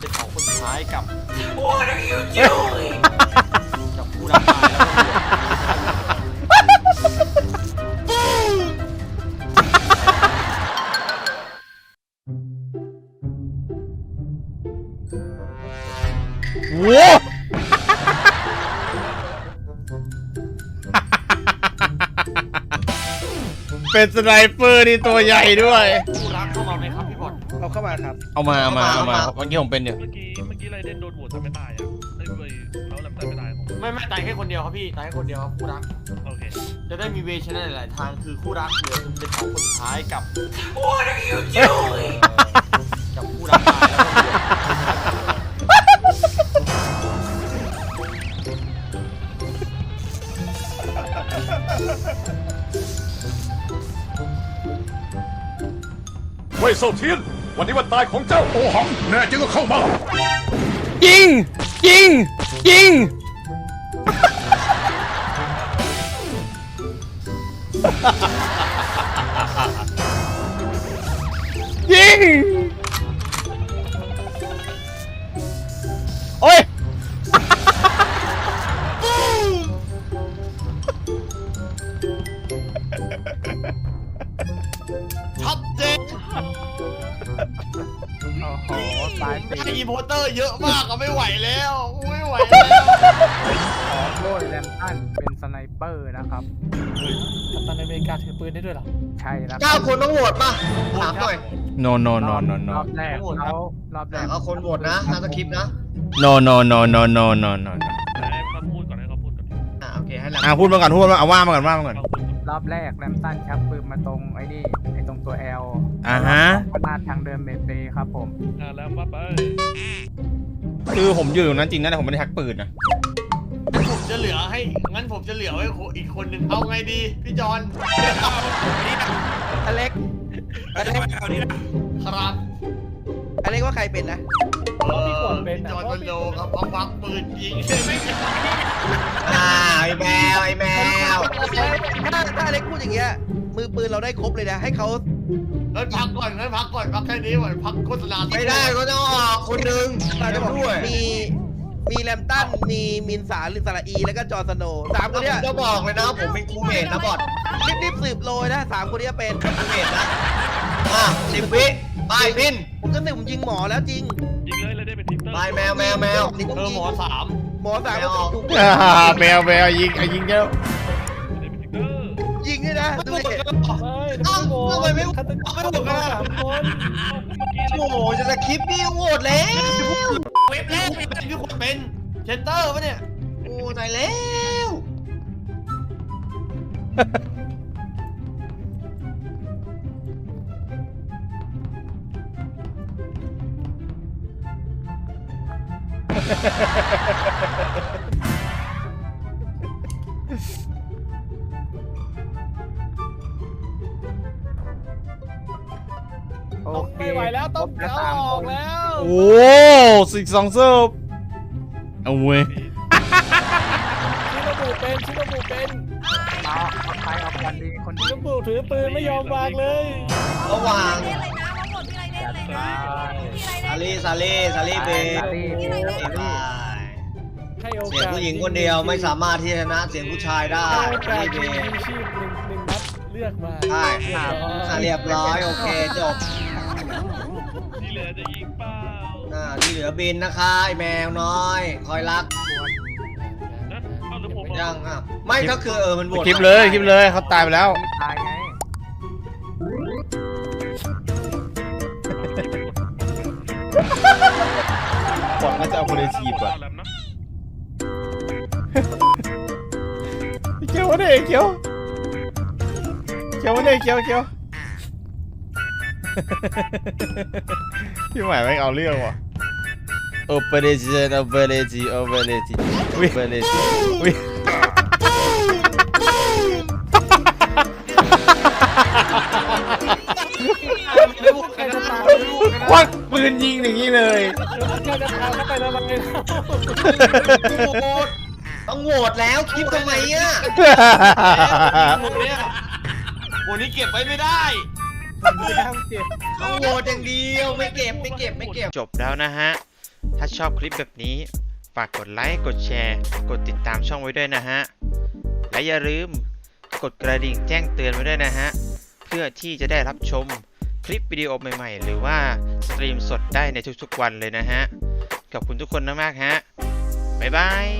เป็นของคนสุดท้ายกับ What are you doing กับผู้รับตายแล้วก็โว้เป็นสไนเปอร์นี่ตัวใหญ่ด้วย ผู้รักเข้ามาไหมครับพี่บอลเอาเข้ามาครับ เอามาเอามาเอามาเมื่อกี้ผมเป็นอยู่เมื่อกี้เมื่อกี้ไรเดนโดนโหวตแต่ไม่ตายอะไอ้เว้ยเขาแลมตันไม่ตายผมไม่ไม่ตายแค่คนเดียวครับพี่ตายแค่คนเดียวครับคู่รัก โอเคจะได้มีเวชนะหลายๆทางคือคู่รักเหลือเป็นของคนสุดท้ายกับ What are you doing กับคู่รักตายแล้วก็เหลือเว่ยเซาเทียน วันนี้วันตายของเจ้าโอหัง แน่จริงก็เข้ามา ยิง ยิง ยิง ยิง ตายปีไอ้อีโพเตอร์เยอะมากอะไม่ไหวแล้วไม่ไหวแล้วขอโทษแรมตันเป็นสไนเปอร์นะครับกัปตันอเมริกาถือปืนได้ด้วยเหรอ ใช่แล้วเก้าคนต้องโหวตป่ะถามหน่อย no no no no ร no อบแรกเขารอบแรแต่กเอาคนโหวตนะตามสคริปต์นะ no no no no no no no ให้เขาพูดก่อนให้เขาพูดก่อนอ่าโอเคให้แล้วอะพูดมาก่อนพูดมาเอาว่ามาก่อนว่ามาก่อนเขาพูดก่อน รอบแรกแรมตันชักปืนมาตรงไอ้นี่ไอ้ตรงตัว L อ่าฮะขนาดทางเดินเบเบครับผม อ่าแล้วว่าไปคือผมอยู่ตรงนั้นจริงนะแต่ผมไม่ได้ชักปืนนะผมจะเหลือให้ งั้นผมจะเหลือไว้อีกคนหนึ่งเอาไงดี พี่จอนอเล็กอเล็กครับอเล็กว่าใครเป็นนะเออพี่จอนมันโลครับเอาควักปืนยิงอ่าไอ้แมวไอ้แมว ถ้าถ้าอเล็กพูดอย่างเงี้ย มือปืนเราได้ครบเลยนะ ให้เขางั้นพักก่อนงั้นพักก่อนพักแค่นี้ก่อนพักโฆษณาไม่ได้ก็ต้องออกคนหนึ่งเราจะบอกด้วย มีมีแรมตันมีมินสาหรือสระอี แล้วก็จอร์นสโนว์สามคนผมเนี้ยจะบอกเลยนะผมเป็นครูเมทนะบอดรีบรีบสืบโรยนะสามคนเนี้ยเป็นครูเมทนะอะสิบวิไปพินผมจะสืบผมยิงหมอแล้วจริงยิงเลยไรเดนเป็นทิปเตอร์ไปแมวแมวแมวนี่ต้องเออยิงหมอสามหมอสามก็ถูก อ่าแมวแมวยิงไอ้ยิงเจ้าไทำไมโหวตทำไมไม่ฆาตกรไม่โหวตกันสามคนโอ้โหจะสคริปต์นี่โหวตแล้วเว็บแรกมีเป็นที่คนเป็นเชนเตอร์ปะเนี่ย โอ้ตายแล้ว ไม่ไหวแล้วต้องครบเอาสามอคอกนแล้วโอ้สิกสองเซิร์ฟเอาเว้ยชิโนบุเป็นชิโนบุเป็นเอาเอาใครเอากันดีคนชินี้โนบุถือปืนไม่ยอมวางเลยระหว่างเล่นเลยนะว่าหมดพี่ไรเล่นเลยนะพี่ไรซาเล่นลีซาลีซาลีเบซารี่พี่ไรเล่นไปให้โอกาสเสียงผู้หญิงคนเดียวไม่สามารถที่จะชนะเสียงผู้ชายได้ให้โอกาสนี่เบยิงชีพหนึ่งหนึ่งนัดเลือกมาใช่อะเรียบร้อยโอเคจบที่ เหลือจะยิงเปล่าอ่าที่เหลือบินนะคะไอแมวน้อย คอยรักนะเอาหรือผมยังอะไม่ก็คือเออมันบวชคลิปเลยคลิปเลยเขาตายไปแล้ว ตายไงบอกน่าจะเอาคนเลยทีบอะแล้วนะเขียววะเนี่ยเขียวเขียววะเนี่ยเขียวเขียว พี่หมายไม่งเอาเรื่องว่ะ Operation Operation Operation วิ Operation วิใครจะตามควักปืนยิงอย่างนี้เลยใครจะตามเข้าไปทำไมเล่าโหวตต้องโหวตแล้วคลิปทำไมอะวันเนี้ยวันนี้เก็บไว้ไม่ได้แล้ว เจ็บต้องโหวตอย่างเดียวไม่เก็บไม่เก็บไม่เก็บ จบแล้วนะฮะ ถ้าชอบคลิปแบบนี้ ฝากกดไลค์ กดแชร์ กดติดตามช่องไว้ด้วยนะฮะ และอย่าลืมกดกระดิ่งแจ้งเตือนไว้ด้วยนะฮะ เพื่อที่จะได้รับชมคลิปวิดีโอใหม่ๆ หรือว่าสตรีมสดได้ในทุกๆวันเลยนะฮะ ขอบคุณทุกคนมากๆฮะ บ๊ายบาย